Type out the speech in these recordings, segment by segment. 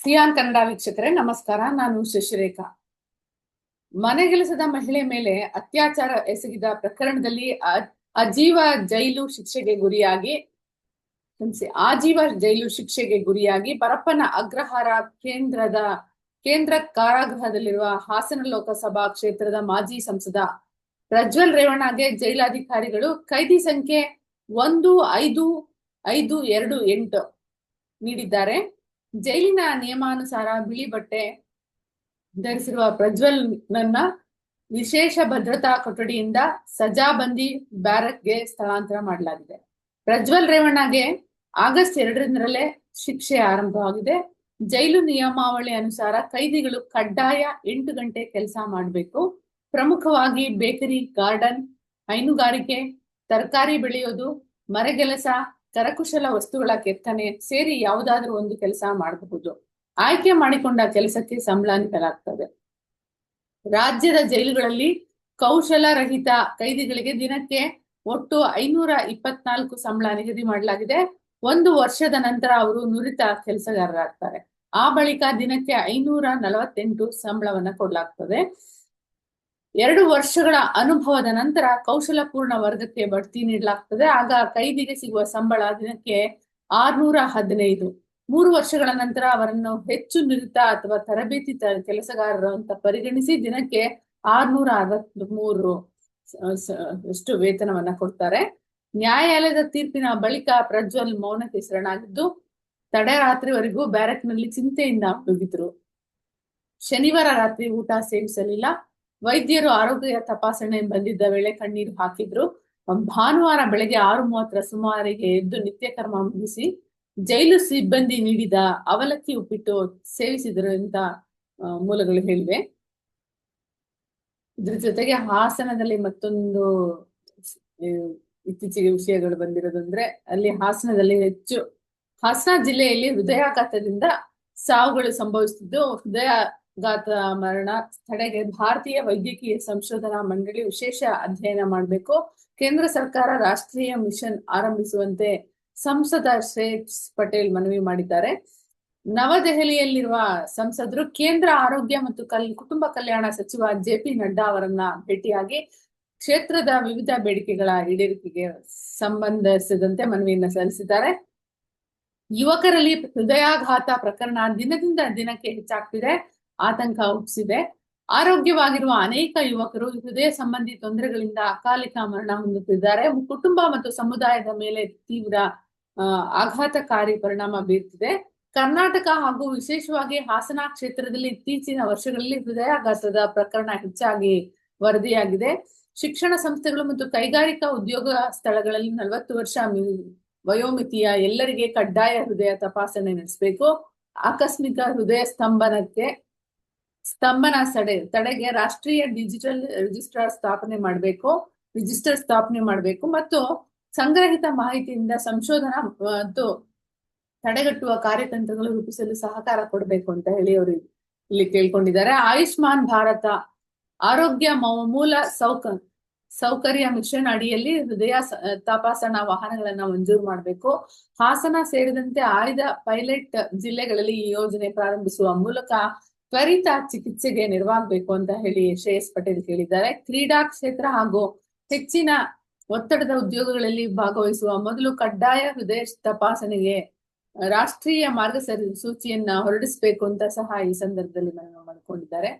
Xi'an Kannada ವೀಕ್ಷಕರೇ, ನಮಸ್ಕಾರ. ನಾನು ಶಶಿರೇಖಾ. ಮನೆಗೆಲಸದ ಮಹಿಳೆ ಮೇಲೆ ಅತ್ಯಾಚಾರ ಎಸಗಿದ ಪ್ರಕರಣದಲ್ಲಿ ಅಜೀವ ಜೈಲು ಶಿಕ್ಷೆಗೆ ಗುರಿಯಾಗಿ ಆಜೀವ ಜೈಲು ಶಿಕ್ಷೆಗೆ ಗುರಿಯಾಗಿ ಪರಪ್ಪನ ಅಗ್ರಹಾರ ಕೇಂದ್ರದ, ಕೇಂದ್ರ ಕಾರಾಗೃಹದಲ್ಲಿರುವ ಹಾಸನ ಲೋಕಸಭಾ ಕ್ಷೇತ್ರದ ಮಾಜಿ ಸಂಸದ ಪ್ರಜ್ವಲ್ ರೇವಣ್ಣಗೆ ಜೈಲಾಧಿಕಾರಿಗಳು ಕೈದಿ ಸಂಖ್ಯೆ ಒಂದು ಐದು ಐದು, ಎರಡು, ಎಂಟು ನೀಡಿದ್ದಾರೆ. ಜೈಲಿನ ನಿಯಮಾನುಸಾರ ಬಿಳಿ ಬಟ್ಟೆ ಧರಿಸಿರುವ ಪ್ರಜ್ವಲ್ ನನ್ನ ವಿಶೇಷ ಭದ್ರತಾ ಕೊಠಡಿಯಿಂದ ಸಜಾಬಂದಿ ಬ್ಯಾರಕ್ಗೆ ಸ್ಥಳಾಂತರ ಮಾಡಲಾಗಿದೆ. ಪ್ರಜ್ವಲ್ ರೇವಣ್ಣಗೆ ಆಗಸ್ಟ್ ಎರಡರಿಂದಲೇ ಶಿಕ್ಷೆ ಆರಂಭವಾಗಿದೆ. ಜೈಲು ನಿಯಮಾವಳಿ ಅನುಸಾರ ಕೈದಿಗಳು ಕಡ್ಡಾಯ ಎಂಟು ಗಂಟೆ ಕೆಲಸ ಮಾಡಬೇಕು. ಪ್ರಮುಖವಾಗಿ ಬೇಕರಿ, ಗಾರ್ಡನ್, ಹೈನುಗಾರಿಕೆ, ತರಕಾರಿ ಬೆಳೆಯೋದು, ಮರಗೆಲಸ ಕರಕುಶಲ ವಸ್ತುಗಳ ಕೆತ್ತನೆ ಸೇರಿ ಯಾವುದಾದ್ರೂ ಒಂದು ಕೆಲಸ ಮಾಡಬಹುದು. ಆಯ್ಕೆ ಮಾಡಿಕೊಂಡ ಕೆಲಸಕ್ಕೆ ಸಂಬಳ ನೀಡಲಾಗ್ತದೆ ರಾಜ್ಯದ ಜೈಲುಗಳಲ್ಲಿ ಕೌಶಲ ರಹಿತ ಕೈದಿಗಳಿಗೆ ದಿನಕ್ಕೆ ಒಟ್ಟು ಐನೂರ ಇಪ್ಪತ್ನಾಲ್ಕು ಸಂಬಳ ನಿಗದಿ ಮಾಡಲಾಗಿದೆ. ಒಂದು ವರ್ಷದ ನಂತರ ಅವರು ನುರಿತ ಕೆಲಸಗಾರರಾಗ್ತಾರೆ. ಆ ಬಳಿಕ ದಿನಕ್ಕೆ ಐನೂರ ನಲವತ್ತೆಂಟು ಸಂಬಳವನ್ನ ಕೊಡಲಾಗ್ತದೆ. ಎರಡು ವರ್ಷಗಳ ಅನುಭವದ ನಂತರ ಕೌಶಲಪೂರ್ಣ ವರ್ಗಕ್ಕೆ ಬಡ್ತಿ ನೀಡಲಾಗ್ತದೆ. ಆಗ ಕೈದಿಗೆ ಸಿಗುವ ಸಂಬಳ ದಿನಕ್ಕೆ ಆರ್ನೂರ ಹದಿನೈದು. ಮೂರು ವರ್ಷಗಳ ನಂತರ ಅವರನ್ನು ಹೆಚ್ಚು ನಿರುತ ಅಥವಾ ತರಬೇತಿ ಕೆಲಸಗಾರರು ಅಂತ ಪರಿಗಣಿಸಿ ದಿನಕ್ಕೆ ಆರ್ನೂರ ಅರವತ್ತ್ ಮೂರು ಅಷ್ಟು ವೇತನವನ್ನ ಕೊಡ್ತಾರೆ. ನ್ಯಾಯಾಲಯದ ತೀರ್ಪಿನ ಬಳಿಕ ಪ್ರಜ್ವಲ್ ಮೌನಕ್ಕೆ ಶರಣಾಗಿದ್ದು, ತಡರಾತ್ರಿವರೆಗೂ ಬ್ಯಾರಕ್ನಲ್ಲಿ ಚಿಂತೆಯಿಂದ ಮುಗಿದ್ರು ಶನಿವಾರ ರಾತ್ರಿ ಊಟ ಸೇವಿಸಲಿಲ್ಲ. ವೈದ್ಯರು ಆರೋಗ್ಯ ತಪಾಸಣೆ ಬಂದಿದ್ದ ವೇಳೆ ಕಣ್ಣೀರು ಹಾಕಿದ್ರು. ಭಾನುವಾರ ಬೆಳಗ್ಗೆ ಆರು ಮೂವತ್ತರ ಸುಮಾರಿಗೆ ಎದ್ದು ನಿತ್ಯ ಕರ್ಮ ಮುಗಿಸಿ ಜೈಲು ಸಿಬ್ಬಂದಿ ನೀಡಿದ ಅವಲಕ್ಕಿ, ಉಪ್ಪಿಟ್ಟು ಸೇವಿಸಿದರು ಅಂತ ಮೂಲಗಳು ಹೇಳಿವೆ. ಇದ್ರ ಜೊತೆಗೆ ಹಾಸನದಲ್ಲಿ ಮತ್ತೊಂದು ಇತ್ತೀಚೆಗೆ ವಿಷಯಗಳು ಬಂದಿರೋದು ಅಂದ್ರೆ ಅಲ್ಲಿ ಹಾಸನದಲ್ಲಿ ಹೆಚ್ಚು, ಹಾಸನ ಜಿಲ್ಲೆಯಲ್ಲಿ ಹೃದಯಾಘಾತದಿಂದ ಸಾವುಗಳು ಸಂಭವಿಸುತ್ತಿದ್ದು ಹೃದಯಾಘಾತ ಮರಣ ತಡೆಗೆ ಭಾರತೀಯ ವೈದ್ಯಕೀಯ ಸಂಶೋಧನಾ ಮಂಡಳಿ ವಿಶೇಷ ಅಧ್ಯಯನ ಮಾಡಬೇಕು. ಕೇಂದ್ರ ಸರ್ಕಾರ ರಾಷ್ಟ್ರೀಯ ಮಿಷನ್ ಆರಂಭಿಸುವಂತೆ ಸಂಸದ ಶ್ರೇಷ್ ಪಟೇಲ್ ಮನವಿ ಮಾಡಿದ್ದಾರೆ. ನವದೆಹಲಿಯಲ್ಲಿರುವ ಸಂಸದರು ಕೇಂದ್ರ ಆರೋಗ್ಯ ಮತ್ತು ಕಲ್, ಕುಟುಂಬ ಕಲ್ಯಾಣ ಸಚಿವ ಜೆ ಪಿ ನಡ್ಡಾ ಅವರನ್ನ ಭೇಟಿಯಾಗಿ ಕ್ಷೇತ್ರದ ವಿವಿಧ ಬೇಡಿಕೆಗಳ ಈಡೇರಿಕೆಗೆ ಸಂಬಂಧಿಸಿದಂತೆ ಮನವಿಯನ್ನ ಸಲ್ಲಿಸಿದ್ದಾರೆ. ಯುವಕರಲ್ಲಿ ಹೃದಯಾಘಾತ ಪ್ರಕರಣ ದಿನದಿಂದ ದಿನಕ್ಕೆ ಹೆಚ್ಚಾಗ್ತಿದೆ. ಆತಂಕ ಹುಟ್ಟಿಸಿದೆ ಆರೋಗ್ಯವಾಗಿರುವ ಅನೇಕ ಯುವಕರು ಹೃದಯ ಸಂಬಂಧಿ ತೊಂದರೆಗಳಿಂದ ಅಕಾಲಿಕ ಮರಣ ಹೊಂದುತ್ತಿದ್ದಾರೆ. ಕುಟುಂಬ ಮತ್ತು ಸಮುದಾಯದ ಮೇಲೆ ತೀವ್ರ ಆಘಾತಕಾರಿ ಪರಿಣಾಮ ಬೀರ್ತಿದೆ. ಕರ್ನಾಟಕ ಹಾಗೂ ವಿಶೇಷವಾಗಿ ಹಾಸನ ಕ್ಷೇತ್ರದಲ್ಲಿ ಇತ್ತೀಚಿನ ವರ್ಷಗಳಲ್ಲಿ ಹೃದಯಾಘಾತದ ಪ್ರಕರಣ ಹೆಚ್ಚಾಗಿ ವರದಿಯಾಗಿದೆ. ಶಿಕ್ಷಣ ಸಂಸ್ಥೆಗಳು ಮತ್ತು ಕೈಗಾರಿಕಾ ಉದ್ಯೋಗ ಸ್ಥಳಗಳಲ್ಲಿ ನಲವತ್ತು ವರ್ಷ ವಯೋಮಿತಿಯ ಎಲ್ಲರಿಗೆ ಕಡ್ಡಾಯ ಹೃದಯ ತಪಾಸಣೆ ನಡೆಸಬೇಕು. ಆಕಸ್ಮಿಕ ಹೃದಯ ಸ್ತಂಭನಕ್ಕೆ ಸ್ತಂಭನ ಸಡೆ ತಡೆಗೆ ರಾಷ್ಟ್ರೀಯ ಡಿಜಿಟಲ್ ರಿಜಿಸ್ಟರ್ ಸ್ಥಾಪನೆ ಮಾಡಬೇಕು, ರಿಜಿಸ್ಟರ್ ಸ್ಥಾಪನೆ ಮಾಡಬೇಕು ಮತ್ತು ಸಂಗ್ರಹಿತ ಮಾಹಿತಿಯಿಂದ ಸಂಶೋಧನಾ ಮತ್ತು ತಡೆಗಟ್ಟುವ ಕಾರ್ಯತಂತ್ರಗಳು ರೂಪಿಸಲು ಸಹಕಾರ ಕೊಡಬೇಕು ಅಂತ ಹೇಳಿ ಅವರು ಇಲ್ಲಿ ಕೇಳ್ಕೊಂಡಿದ್ದಾರೆ. ಆಯುಷ್ಮಾನ್ ಭಾರತ ಆರೋಗ್ಯ ಮೂಲ ಸೌಕ, ಸೌಕರ್ಯ ಮಿಷನ್ ಅಡಿಯಲ್ಲಿ ಹೃದಯ ತಪಾಸಣಾ ವಾಹನಗಳನ್ನ ಮಂಜೂರು ಮಾಡಬೇಕು. ಹಾಸನ ಸೇರಿದಂತೆ ಆಯ್ದ ಪೈಲಟ್ ಜಿಲ್ಲೆಗಳಲ್ಲಿ ಈ ಯೋಜನೆ ಪ್ರಾರಂಭಿಸುವ ಮೂಲಕ ತ್ವರಿತ ಚಿಕಿತ್ಸೆಗೆ ನೆರವಾಗಬೇಕು ಅಂತ ಹೇಳಿ ಶ್ರೇಯಸ್ ಪಟೇಲ್ ಕೇಳಿದ್ದಾರೆ. ಕ್ರೀಡಾ ಕ್ಷೇತ್ರ ಹಾಗೂ ಹೆಚ್ಚಿನ ಒತ್ತಡದ ಉದ್ಯೋಗಗಳಲ್ಲಿ ಭಾಗವಹಿಸುವ ಮೊದಲು ಕಡ್ಡಾಯ ಹೃದಯ ತಪಾಸಣೆಗೆ ರಾಷ್ಟ್ರೀಯ ಮಾರ್ಗಸೂಚಿಯನ್ನ ಸೂಚಿಯನ್ನ ಹೊರಡಿಸಬೇಕು ಅಂತ ಸಹ ಈ ಸಂದರ್ಭದಲ್ಲಿ ಮನವಿ ಮಾಡಿಕೊಂಡಿದ್ದಾರೆ.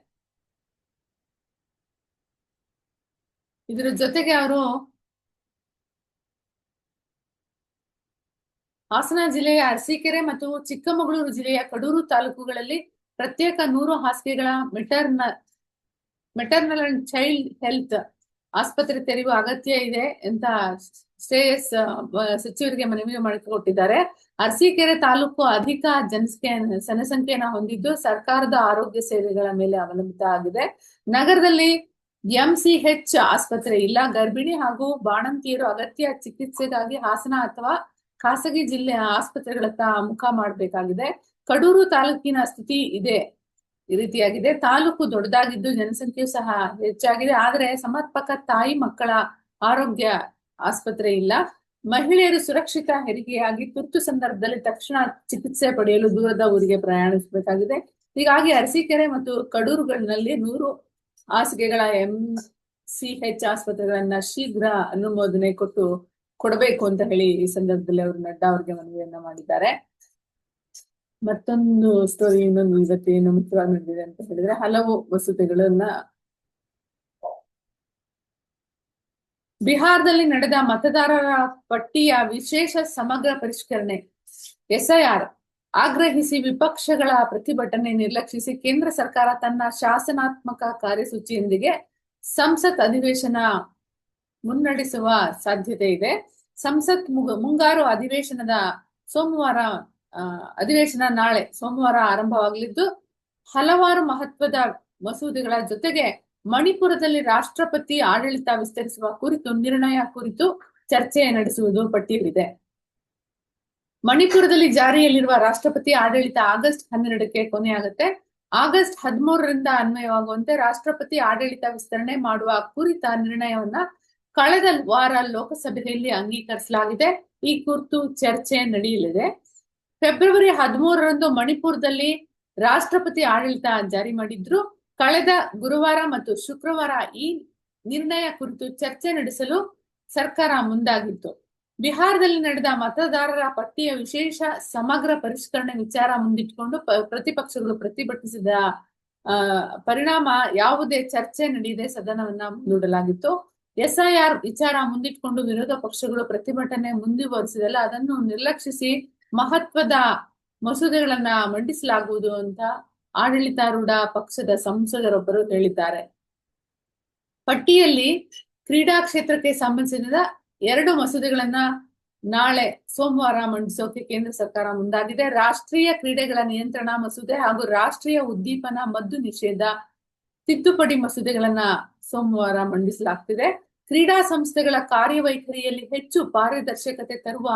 ಇದರ ಜೊತೆಗೆ ಅವರು ಹಾಸನ ಜಿಲ್ಲೆಯ ಅರಸೀಕೆರೆ ಮತ್ತು ಚಿಕ್ಕಮಗಳೂರು ಜಿಲ್ಲೆಯ ಕಡೂರು ತಾಲೂಕುಗಳಲ್ಲಿ ಪ್ರತ್ಯೇಕ ನೂರು ಹಾಸಿಗೆಗಳ maternal, maternal and child health ಆಸ್ಪತ್ರೆ ತೆರೆಯುವ ಅಗತ್ಯ ಇದೆ ಅಂತ ಶ್ರೇಯಸ್ ಸಚಿವರಿಗೆ ಮನವಿ ಮಾಡಿಕೊಟ್ಟಿದ್ದಾರೆ. ಅರಸೀಕೆರೆ ತಾಲೂಕು ಅಧಿಕ ಜನಸಂಖ್ಯೆ ಜನಸಂಖ್ಯೆಯನ್ನ ಹೊಂದಿದ್ದು ಸರ್ಕಾರದ ಆರೋಗ್ಯ ಸೇವೆಗಳ ಮೇಲೆ ಅವಲಂಬಿತ ಆಗಿದೆ. ನಗರದಲ್ಲಿ ಎಂಸಿಎಚ್ ಆಸ್ಪತ್ರೆ ಇಲ್ಲ. ಗರ್ಭಿಣಿ ಹಾಗೂ ಬಾಣಂತಿಯರು ಅಗತ್ಯ ಚಿಕಿತ್ಸೆಗಾಗಿ ಹಾಸನ ಅಥವಾ ಖಾಸಗಿ ಜಿಲ್ಲೆಯ ಆಸ್ಪತ್ರೆಗಳತ್ತ ಮುಖ ಮಾಡಬೇಕಾಗಿದೆ. ಕಡೂರು ತಾಲೂಕಿನ ಸ್ಥಿತಿ ಇದೆ, ಈ ರೀತಿಯಾಗಿದೆ. ತಾಲೂಕು ದೊಡ್ಡದಾಗಿದ್ದು ಜನಸಂಖ್ಯೆ ಸಹ ಹೆಚ್ಚಾಗಿದೆ. ಆದರೆ ಸಮರ್ಪಕ ತಾಯಿ ಮಕ್ಕಳ ಆರೋಗ್ಯ ಆಸ್ಪತ್ರೆ ಇಲ್ಲ. ಮಹಿಳೆಯರು ಸುರಕ್ಷಿತ ಹೆರಿಗೆಯಾಗಿ ತುರ್ತು ಸಂದರ್ಭದಲ್ಲಿ ತಕ್ಷಣ ಚಿಕಿತ್ಸೆ ಪಡೆಯಲು ದೂರದ ಊರಿಗೆ ಪ್ರಯಾಣಿಸಬೇಕಾಗಿದೆ. ಹೀಗಾಗಿ ಅರಸೀಕೆರೆ ಮತ್ತು ಕಡೂರುಗಳಲ್ಲಿ ನೂರು ಹಾಸಿಗೆಗಳ ಎಂ ಸಿ ಎಚ್ ಆಸ್ಪತ್ರೆಗಳನ್ನ ಶೀಘ್ರ ಅನುಮೋದನೆ ಕೊಟ್ಟು ಕೊಡಬೇಕು ಅಂತ ಹೇಳಿ ಈ ಸಂದರ್ಭದಲ್ಲಿ ಅವರು ನಡ್ಡಾ ಅವರಿಗೆ ಮನವಿಯನ್ನ ಮಾಡಿದ್ದಾರೆ. ಮತ್ತೊಂದು ಸ್ಟೋರಿ ಇನ್ನೊಂದು ಇವತ್ತು ಏನು ಮುಖ್ಯವಾಗಿ ನಡೆದಿದೆ ಅಂತ ಹೇಳಿದ್ರೆ ಹಲವು ಮಸೂದೆಗಳನ್ನ ಬಿಹಾರದಲ್ಲಿ ನಡೆದ ಮತದಾರರ ಪಟ್ಟಿಯ ವಿಶೇಷ ಸಮಗ್ರ ಪರಿಷ್ಕರಣೆ. ಎಸ್ಐಆರ್ ಆಗ್ರಹಿಸಿ ವಿಪಕ್ಷಗಳ ಪ್ರತಿಭಟನೆ ನಿರ್ಲಕ್ಷಿಸಿ ಕೇಂದ್ರ ಸರ್ಕಾರ ತನ್ನ ಶಾಸನಾತ್ಮಕ ಕಾರ್ಯಸೂಚಿಯೊಂದಿಗೆ ಸಂಸತ್ ಅಧಿವೇಶನ ಮುನ್ನಡೆಸುವ ಸಾಧ್ಯತೆ ಇದೆ. ಸಂಸತ್ ಮುಗ- ಮುಂಗಾರು ಅಧಿವೇಶನದ ಸೋಮವಾರ ಅಧಿವೇಶನ ನಾಳೆ ಸೋಮವಾರ ಆರಂಭವಾಗಲಿದ್ದು, ಹಲವಾರು ಮಹತ್ವದ ಮಸೂದೆಗಳ ಜೊತೆಗೆ ಮಣಿಪುರದಲ್ಲಿ ರಾಷ್ಟ್ರಪತಿ ಆಡಳಿತ ವಿಸ್ತರಿಸುವ ಕುರಿತು, ನಿರ್ಣಯ ಕುರಿತು ಚರ್ಚೆ ನಡೆಸುವುದು ಪಟ್ಟಿಯಲ್ಲಿದೆ. ಮಣಿಪುರದಲ್ಲಿ ಜಾರಿಯಲ್ಲಿರುವ ರಾಷ್ಟ್ರಪತಿ ಆಡಳಿತ ಆಗಸ್ಟ್ ಹನ್ನೆರಡಕ್ಕೆ ಕೊನೆಯಾಗುತ್ತೆ. ಆಗಸ್ಟ್ ಹದಿಮೂರರಿಂದ ಅನ್ವಯವಾಗುವಂತೆ ರಾಷ್ಟ್ರಪತಿ ಆಡಳಿತ ವಿಸ್ತರಣೆ ಮಾಡುವ ಕುರಿತ ನಿರ್ಣಯವನ್ನ ಕಳೆದ ವಾರ ಲೋಕಸಭೆಯಲ್ಲಿ ಅಂಗೀಕರಿಸಲಾಗಿದೆ. ಈ ಕುರಿತು ಚರ್ಚೆ ನಡೆಯಲಿದೆ. ಫೆಬ್ರವರಿ ಹದಿಮೂರರಂದು ಮಣಿಪುರದಲ್ಲಿ ರಾಷ್ಟ್ರಪತಿ ಆಡಳಿತ ಜಾರಿ ಮಾಡಿದ್ರು. ಕಳೆದ ಗುರುವಾರ ಮತ್ತು ಶುಕ್ರವಾರ ಈ ನಿರ್ಣಯ ಕುರಿತು ಚರ್ಚೆ ನಡೆಸಲು ಸರ್ಕಾರ ಮುಂದಾಗಿತ್ತು. ಬಿಹಾರದಲ್ಲಿ ನಡೆದ ಮತದಾರರ ಪಟ್ಟಿಯ ವಿಶೇಷ ಸಮಗ್ರ ಪರಿಷ್ಕರಣೆ ವಿಚಾರ ಮುಂದಿಟ್ಟುಕೊಂಡು ಪ್ರತಿಪಕ್ಷಗಳು ಪ್ರತಿಭಟಿಸಿದ ಪರಿಣಾಮ ಯಾವುದೇ ಚರ್ಚೆ ನಡೆಯದೆ ಸದನವನ್ನ ಮುಂದೂಡಲಾಗಿತ್ತು. ಎಸ್ಐಆರ್ ವಿಚಾರ ಮುಂದಿಟ್ಕೊಂಡು ವಿರೋಧ ಪಕ್ಷಗಳು ಪ್ರತಿಭಟನೆ ಮುಂದುವರಿಸಿದಲ್ಲ, ಅದನ್ನು ನಿರ್ಲಕ್ಷಿಸಿ ಮಹತ್ವದ ಮಸೂದೆಗಳನ್ನ ಮಂಡಿಸಲಾಗುವುದು ಅಂತ ಆಡಳಿತಾರೂಢ ಪಕ್ಷದ ಸಂಸದರೊಬ್ಬರು ಹೇಳಿದ್ದಾರೆ. ಪಟ್ಟಿಯಲ್ಲಿ ಕ್ರೀಡಾ ಕ್ಷೇತ್ರಕ್ಕೆ ಸಂಬಂಧಿಸಿದ ಎರಡು ಮಸೂದೆಗಳನ್ನ ನಾಳೆ ಸೋಮವಾರ ಮಂಡಿಸೋಕೆ ಕೇಂದ್ರ ಸರ್ಕಾರ ಮುಂದಾಗಿದೆ. ರಾಷ್ಟ್ರೀಯ ಕ್ರೀಡೆಗಳ ನಿಯಂತ್ರಣ ಮಸೂದೆ ಹಾಗೂ ರಾಷ್ಟ್ರೀಯ ಉದ್ದೀಪನ ಮದ್ದು ನಿಷೇಧ ತಿದ್ದುಪಡಿ ಮಸೂದೆಗಳನ್ನ ಸೋಮವಾರ ಮಂಡಿಸಲಾಗ್ತಿದೆ. ಕ್ರೀಡಾ ಸಂಸ್ಥೆಗಳ ಕಾರ್ಯವೈಖರಿಯಲ್ಲಿ ಹೆಚ್ಚು ಪಾರದರ್ಶಕತೆ ತರುವ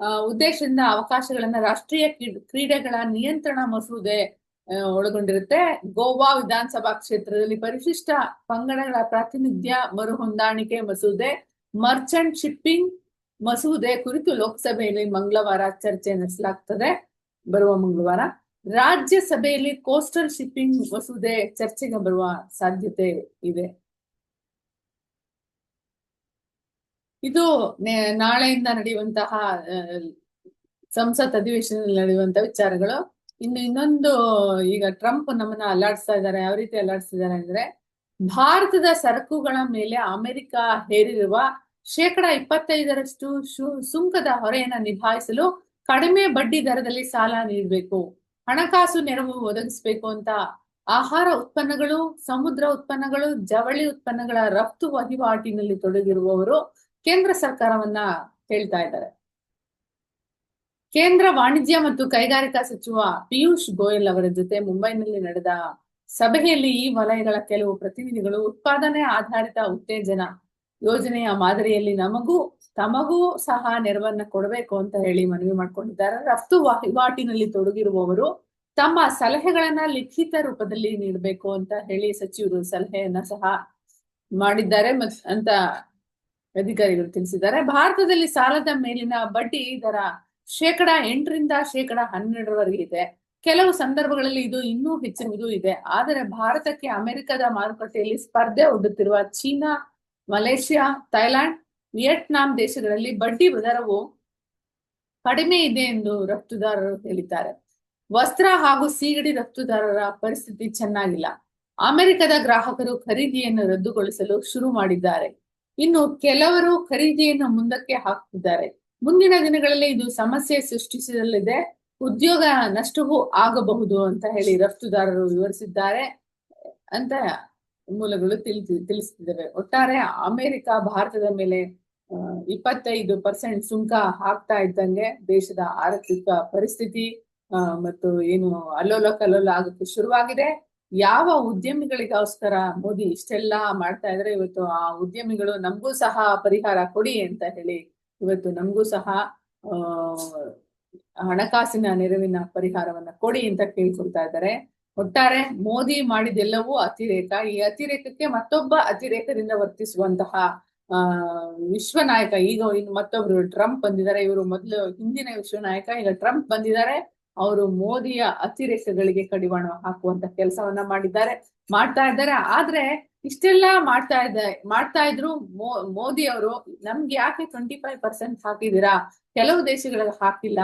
ಉದ್ದೇಶದಿಂದ ಅವಕಾಶಗಳನ್ನ ರಾಷ್ಟ್ರೀಯ ಕ್ರೀಡ್- ಕ್ರೀಡೆಗಳ ನಿಯಂತ್ರಣ ಮಸೂದೆ ಒಳಗೊಂಡಿರುತ್ತೆ. ಗೋವಾ ವಿಧಾನಸಭಾ ಕ್ಷೇತ್ರದಲ್ಲಿ ಪರಿಶಿಷ್ಟ ಪಂಗಡಗಳ ಪ್ರಾತಿನಿಧ್ಯ ಮರುಹೊಂದಾಣಿಕೆ ಮಸೂದೆ, ಮರ್ಚೆಂಟ್ ಶಿಪ್ಪಿಂಗ್ ಮಸೂದೆ ಕುರಿತು ಲೋಕಸಭೆಯಲ್ಲಿ ಮಂಗಳವಾರ ಚರ್ಚೆ ನಡೆಸಲಾಗ್ತದೆ. ಬರುವ ಮಂಗಳವಾರ. ರಾಜ್ಯಸಭೆಯಲ್ಲಿ ಕೋಸ್ಟಲ್ ಶಿಪ್ಪಿಂಗ್ ಮಸೂದೆ ಚರ್ಚೆಗೆ ಬರುವ ಸಾಧ್ಯತೆ ಇದೆ. ಇದು ನಾಳೆಯಿಂದ ನಡೆಯುವಂತಹ ಸಂಸತ್ ಅಧಿವೇಶನದಲ್ಲಿ ನಡೆಯುವಂತಹ ವಿಚಾರಗಳು. ಇನ್ನು ಇನ್ನೊಂದು, ಈಗ ಟ್ರಂಪ್ ನಮ್ಮನ್ನ ಅಲ್ಲಾಡಿಸ್ತಾ ಇದ್ದಾರೆ, ಯಾವ ರೀತಿ ಅಲ್ಲಾಡಿಸ್ತಿದ್ದಾರೆ ಅಂದ್ರೆ, ಭಾರತದ ಸರಕುಗಳ ಮೇಲೆ ಅಮೆರಿಕ ಹೇರಿರುವ ಶೇಕಡಾ ಇಪ್ಪತ್ತೈದರಷ್ಟು ಸುಂಕದ ಹೊರೆಯನ್ನ ನಿಭಾಯಿಸಲು ಕಡಿಮೆ ಬಡ್ಡಿ ದರದಲ್ಲಿ ಸಾಲ ನೀಡಬೇಕು. ಹಣಕಾಸು ನೆರವು ಒದಗಿಸಬೇಕು ಅಂತ ಆಹಾರ ಉತ್ಪನ್ನಗಳು, ಸಮುದ್ರ ಉತ್ಪನ್ನಗಳು, ಜವಳಿ ಉತ್ಪನ್ನಗಳ ರಫ್ತು ವಹಿವಾಟಿನಲ್ಲಿ ತೊಡಗಿರುವವರು ಕೇಂದ್ರ ಸರ್ಕಾರವನ್ನ ಹೇಳ್ತಾ ಇದ್ದಾರೆ. ಕೇಂದ್ರ ವಾಣಿಜ್ಯ ಮತ್ತು ಕೈಗಾರಿಕಾ ಸಚಿವ ಪಿಯೂಷ್ ಗೋಯಲ್ ಅವರ ಜೊತೆ ಮುಂಬೈನಲ್ಲಿ ನಡೆದ ಸಭೆಯಲ್ಲಿ ಈ ವಲಯಗಳ ಕೆಲವು ಪ್ರತಿನಿಧಿಗಳು ಉತ್ಪಾದನೆ ಆಧಾರಿತ ಉತ್ತೇಜನ ಯೋಜನೆಯ ಮಾದರಿಯಲ್ಲಿ ನಮಗೂ, ತಮಗೂ ಸಹ ನೆರವನ್ನ ಕೊಡಬೇಕು ಅಂತ ಹೇಳಿ ಮನವಿ ಮಾಡಿಕೊಂಡಿದ್ದಾರೆ. ರಫ್ತು ವಹಿವಾಟಿನಲ್ಲಿ ತೊಡಗಿರುವವರು ತಮ್ಮ ಸಲಹೆಗಳನ್ನ ಲಿಖಿತ ರೂಪದಲ್ಲಿ ನೀಡಬೇಕು ಅಂತ ಹೇಳಿ ಸಚಿವರು ಸಲಹೆಯನ್ನ ಸಹ ಮಾಡಿದ್ದಾರೆ. ಮತ್ ಅಂತ ಅಧಿಕಾರಿಗಳು ತಿಳಿಸಿದ್ದಾರೆ. ಭಾರತದಲ್ಲಿ ಸಾಲದ ಮೇಲಿನ ಬಡ್ಡಿ ದರ ಶೇಕಡ ಎಂಟರಿಂದ ಶೇಕಡ ಹನ್ನೆರಡರವರೆಗೆ ಇದೆ. ಕೆಲವು ಸಂದರ್ಭಗಳಲ್ಲಿ ಇದು ಇನ್ನೂ ಹೆಚ್ಚಿರುವುದು ಇದೆ. ಆದರೆ ಭಾರತಕ್ಕೆ ಅಮೆರಿಕದ ಮಾರುಕಟ್ಟೆಯಲ್ಲಿ ಸ್ಪರ್ಧೆ ಒಡ್ಡುತ್ತಿರುವ ಚೀನಾ, ಮಲೇಷ್ಯಾ ಥೈಲ್ಯಾಂಡ್ ವಿಯೆಟ್ನಾಂ ದೇಶಗಳಲ್ಲಿ ಬಡ್ಡಿ ದರವು ಕಡಿಮೆ ಇದೆ ಎಂದು ರಫ್ತುದಾರರು ಹೇಳಿದ್ದಾರೆ. ವಸ್ತ್ರ ಹಾಗೂ ಸೀಗಡಿ ರಫ್ತುದಾರರ ಪರಿಸ್ಥಿತಿ ಚೆನ್ನಾಗಿಲ್ಲ. ಅಮೆರಿಕದ ಗ್ರಾಹಕರು ಖರೀದಿಯನ್ನು ರದ್ದುಗೊಳಿಸಲು ಶುರು ಮಾಡಿದ್ದಾರೆ. ಇನ್ನು ಕೆಲವರು ಖರೀದಿಯನ್ನು ಮುಂದಕ್ಕೆ ಹಾಕ್ತಿದ್ದಾರೆ ಮುಂದಿನ ದಿನಗಳಲ್ಲಿ ಇದು ಸಮಸ್ಯೆ ಸೃಷ್ಟಿಸಲಿದೆ. ಉದ್ಯೋಗ ನಷ್ಟವೂ ಆಗಬಹುದು ಅಂತ ಹೇಳಿ ರಫ್ತುದಾರರು ವಿವರಿಸಿದ್ದಾರೆ ಅಂತ ಮೂಲಗಳು ತಿಳಿಸಿ ತಿಳಿಸುತ್ತಿದ್ದಾವೆ ಒಟ್ಟಾರೆ ಅಮೆರಿಕ, ಭಾರತದ ಮೇಲೆ ಇಪ್ಪತ್ತೈದು ಪರ್ಸೆಂಟ್ ಸುಂಕ ಹಾಕ್ತಾ ಇದ್ದಂಗೆ ದೇಶದ ಆರ್ಥಿಕ ಪರಿಸ್ಥಿತಿ ಮತ್ತು ಏನು ಅಲ್ಲೋಲ ಕಲ್ಲೋಲ ಆಗಕ್ಕೆ ಶುರುವಾಗಿದೆ. ಯಾವ ಉದ್ಯಮಿಗಳಿಗೋಸ್ಕರ ಮೋದಿ ಇಷ್ಟೆಲ್ಲ ಮಾಡ್ತಾ ಇದ್ರೆ ಇವತ್ತು ಆ ಉದ್ಯಮಿಗಳು ನಮಗೂ ಸಹ ಪರಿಹಾರ ಕೊಡಿ ಅಂತ ಹೇಳಿ ಇವತ್ತು ನಮಗೂ ಸಹ ಹಣಕಾಸಿನ ನೆರವಿನ ಪರಿಹಾರವನ್ನ ಕೊಡಿ ಅಂತ ಕೇಳ್ಕೊಳ್ತಾ ಇದ್ದಾರೆ. ಒಟ್ಟಾರೆ ಮೋದಿ ಮಾಡಿದೆಲ್ಲವೂ ಅತಿರೇಕ. ಈ ಅತಿರೇಕಕ್ಕೆ ಮತ್ತೊಬ್ಬ ಅತಿರೇಕದಿಂದ ವರ್ತಿಸುವಂತಹ, ಆ ವಿಶ್ವ ನಾಯಕ ಈಗ ಇನ್ನು ಮತ್ತೊಬ್ರು ಟ್ರಂಪ್ ಬಂದಿದ್ದಾರೆ. ಇವರು ಮೊದಲು ಹಿಂದಿನ ವಿಶ್ವ ನಾಯಕ ಈಗ ಟ್ರಂಪ್ ಬಂದಿದ್ದಾರೆ. ಅವರು ಮೋದಿಯ ಅತಿರೇಕಗಳಿಗೆ ಕಡಿವಾಣ ಹಾಕುವಂತ ಕೆಲಸವನ್ನ ಮಾಡಿದ್ದಾರೆ, ಮಾಡ್ತಾ ಇದ್ದಾರೆ. ಆದ್ರೆ ಇಷ್ಟೆಲ್ಲಾ ಮಾಡ್ತಾ ಇದ್ದ, ಮಾಡ್ತಾ ಇದ್ರು ಮೋ, ಮೋದಿ ಅವರು, ನಮ್ಗೆ ಯಾಕೆ ಟ್ವೆಂಟಿ ಫೈವ್ ಪರ್ಸೆಂಟ್ ಹಾಕಿದೀರಾ? ಕೆಲವು ದೇಶಗಳಲ್ಲಿ ಹಾಕಿಲ್ಲ.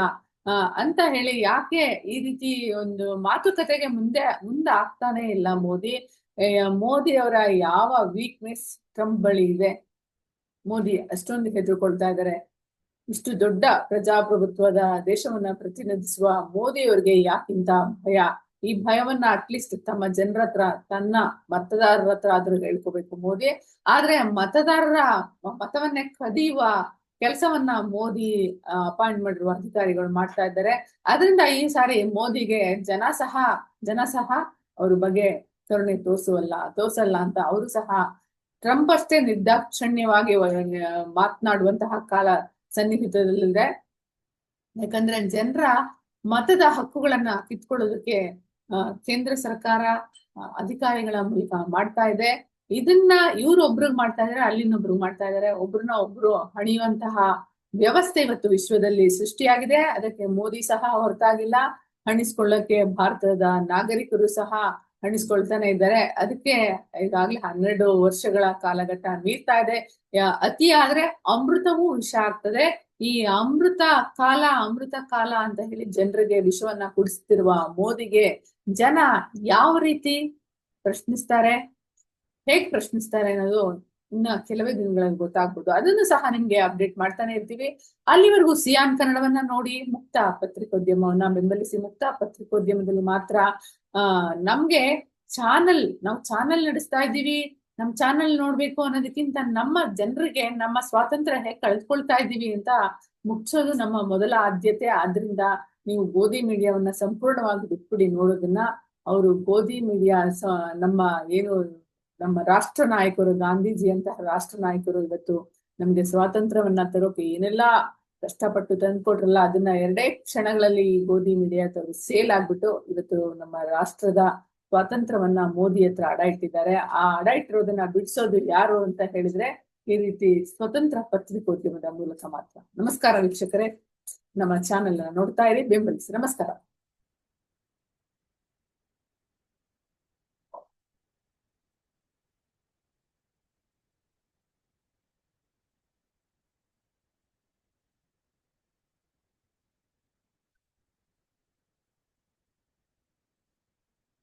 ಅಂತ ಹೇಳಿ ಯಾಕೆ ಈ ರೀತಿ ಒಂದು ಮಾತುಕತೆಗೆ ಮುಂದೆ ಮುಂದೆ ಆಗ್ತಾನೆ ಇಲ್ಲ ಮೋದಿ. ಮೋದಿ ಅವರ ಯಾವ ವೀಕ್ನೆಸ್ ಟ್ರಂಪ್ ಬಳಿ ಇದೆ? ಮೋದಿ ಅಷ್ಟೊಂದು ಹೆದರ್ಕೊಳ್ತಾ ಇದ್ದಾರೆ. ಇಷ್ಟು ದೊಡ್ಡ ಪ್ರಜಾಪ್ರಭುತ್ವದ ದೇಶವನ್ನ ಪ್ರತಿನಿಧಿಸುವ ಮೋದಿಯವರಿಗೆ ಯಾಕಿಂತ ಭಯ? ಈ ಭಯವನ್ನ ಅಟ್ಲೀಸ್ಟ್ ತಮ್ಮ ಜನರ ಹತ್ರ ತನ್ನ ಮತದಾರರ ಹತ್ರ ಆದ್ರೂ ಹೇಳ್ಕೋಬೇಕು ಮೋದಿ. ಆದ್ರೆ ಮತದಾರರ ಮತವನ್ನೇ ಕದಿಯುವ ಕೆಲಸವನ್ನ ಮೋದಿ ಅಪಾಯಿಂಟ್ ಮಾಡಿರುವ ಅಧಿಕಾರಿಗಳು ಮಾಡ್ತಾ ಇದ್ದಾರೆ. ಅದರಿಂದ ಈ ಸಾರಿ ಮೋದಿಗೆ ಜನ ಸಹ ಜನ ಸಹ ಅವ್ರ ಬಗ್ಗೆ ಕರುಣೆ ತೋರಿಸುವಲ್ಲ, ತೋರಿಸಲ್ಲ ಅಂತ ಅವರು ಸಹ ಟ್ರಂಪ್ ಅಷ್ಟೇ ನಿರ್ದಾಕ್ಷಣ್ಯವಾಗಿ ಮಾತನಾಡುವಂತಹ ಕಾಲ ಸನ್ನಿಹಿತದಲ್ಲಿದೆ ಯಾಕಂದ್ರೆ ಜನರ ಮತದ ಹಕ್ಕುಗಳನ್ನ ಕಿತ್ಕೊಳ್ಳೋದಕ್ಕೆ ಕೇಂದ್ರ ಸರ್ಕಾರ ಅಧಿಕಾರಿಗಳ ಮೂಲಕ ಮಾಡ್ತಾ ಇದೆ. ಇದನ್ನ ಇವ್ರು ಒಬ್ರಿಗೆ ಮಾಡ್ತಾ ಇದಾರೆ, ಅಲ್ಲಿನೊಬ್ರು ಮಾಡ್ತಾ ಇದಾರೆ. ಒಬ್ರನ್ನ ಒಬ್ರು ಹಣಿಯುವಂತಹ ವ್ಯವಸ್ಥೆ ಇವತ್ತು ವಿಶ್ವದಲ್ಲಿ ಸೃಷ್ಟಿಯಾಗಿದೆ. ಅದಕ್ಕೆ ಮೋದಿ ಸಹ ಹೊರತಾಗಿಲ್ಲ. ಹಣಿಸ್ಕೊಳ್ಳಕ್ಕೆ ಭಾರತದ ನಾಗರಿಕರು ಸಹ ಹಣಿಸ್ಕೊಳ್ತಾನೆ ಇದ್ದಾರೆ. ಅದಕ್ಕೆ ಈಗಾಗ್ಲೇ ಹನ್ನೆರಡು ವರ್ಷಗಳ ಕಾಲಘಟ್ಟ ಮೀರ್ತಾ ಇದೆ. ಅತಿ ಆದ್ರೆ ಅಮೃತವೂ ವಿಷ ಆಗ್ತದೆ. ಈ ಅಮೃತ ಕಾಲ ಅಮೃತ ಕಾಲ ಅಂತ ಹೇಳಿ ಜನರಿಗೆ ವಿಷವನ್ನ ಕುಡಿಸ್ತಿರುವ ಮೋದಿಗೆ ಜನ ಯಾವ ರೀತಿ ಪ್ರಶ್ನಿಸ್ತಾರೆ? ಹೇಗ್ ಪ್ರಶ್ನಿಸ್ತಾರೆ ಅನ್ನೋದು ಇನ್ನ ಕೆಲವೇ ದಿನಗಳಲ್ಲಿ ಗೊತ್ತಾಗ್ಬೋದು. ಅದನ್ನು ಸಹ ನಿಮ್ಗೆ ಅಪ್ಡೇಟ್ ಮಾಡ್ತಾನೆ ಇರ್ತೀವಿ. ಅಲ್ಲಿವರೆಗೂ ಸಿಯಾನ್ ಕನ್ನಡವನ್ನ ನೋಡಿ ಮುಕ್ತ ಪತ್ರಿಕೋದ್ಯಮವನ್ನ ಬೆಂಬಲಿಸಿ ಮುಕ್ತ ಪತ್ರಿಕೋದ್ಯಮದಲ್ಲಿ ಮಾತ್ರ, ಆ, ನಮ್ಗೆ ಚಾನಲ್ ನಾವು ಚಾನಲ್ ನಡೆಸ್ತಾ ಇದ್ದೀವಿ. ನಮ್ ಚಾನಲ್ ನೋಡ್ಬೇಕು ಅನ್ನೋದಕ್ಕಿಂತ ನಮ್ಮ ಜನರಿಗೆ, ನಮ್ಮ ಸ್ವಾತಂತ್ರ್ಯ ಹೇಗೆ ಕಳ್ಕೊಳ್ತಾ ಇದ್ದೀವಿ ಅಂತ ಮುಚ್ಚೋದು ನಮ್ಮ ಮೊದಲ ಆದ್ಯತೆ. ಆದ್ರಿಂದ ನೀವು ಗೋಧಿ ಮೀಡಿಯಾವನ್ನ ಸಂಪೂರ್ಣವಾಗಿ ಬಿಟ್ಬಿಡಿ ನೋಡೋದನ್ನ. ಅವರು ಗೋಧಿ ಮೀಡಿಯಾ ನಮ್ಮ ಏನು ನಮ್ಮ ರಾಷ್ಟ್ರ ನಾಯಕರು ಗಾಂಧೀಜಿಯಂತಹ ರಾಷ್ಟ್ರ ನಾಯಕರು ಇವತ್ತು ನಮ್ಗೆ ಸ್ವಾತಂತ್ರ್ಯವನ್ನ ತರೋಕೆ ಏನೆಲ್ಲಾ ಕಷ್ಟಪಟ್ಟು ತಂದ್ಕೊಟ್ರಲ್ಲ, ಅದನ್ನ ಎರಡೇ ಕ್ಷಣಗಳಲ್ಲಿ ಗೋಧಿ ಮೀಡಿಯಾ ಸೇಲ್ ಆಗ್ಬಿಟ್ಟು ಇವತ್ತು ನಮ್ಮ ರಾಷ್ಟ್ರದ ಸ್ವಾತಂತ್ರ್ಯವನ್ನ ಮೋದಿ ಹತ್ರ ಅಡ ಇಟ್ಟಿದ್ದಾರೆ ಆ ಅಡ ಇಟ್ಟಿರೋದನ್ನ ಬಿಡಿಸೋದು ಯಾರು ಅಂತ ಹೇಳಿದ್ರೆ ಈ ರೀತಿ ಸ್ವತಂತ್ರ ಪತ್ರಿಕೋದ್ಯಮದ ಮೂಲಕ ಮಾತ್ರ. ನಮಸ್ಕಾರ ವೀಕ್ಷಕರೇ. ನಮ್ಮ ಚಾನೆಲ್ ನೋಡ್ತಾ ಇರಿ, ಬೆಂಬಲಿಸಿ. ನಮಸ್ಕಾರ.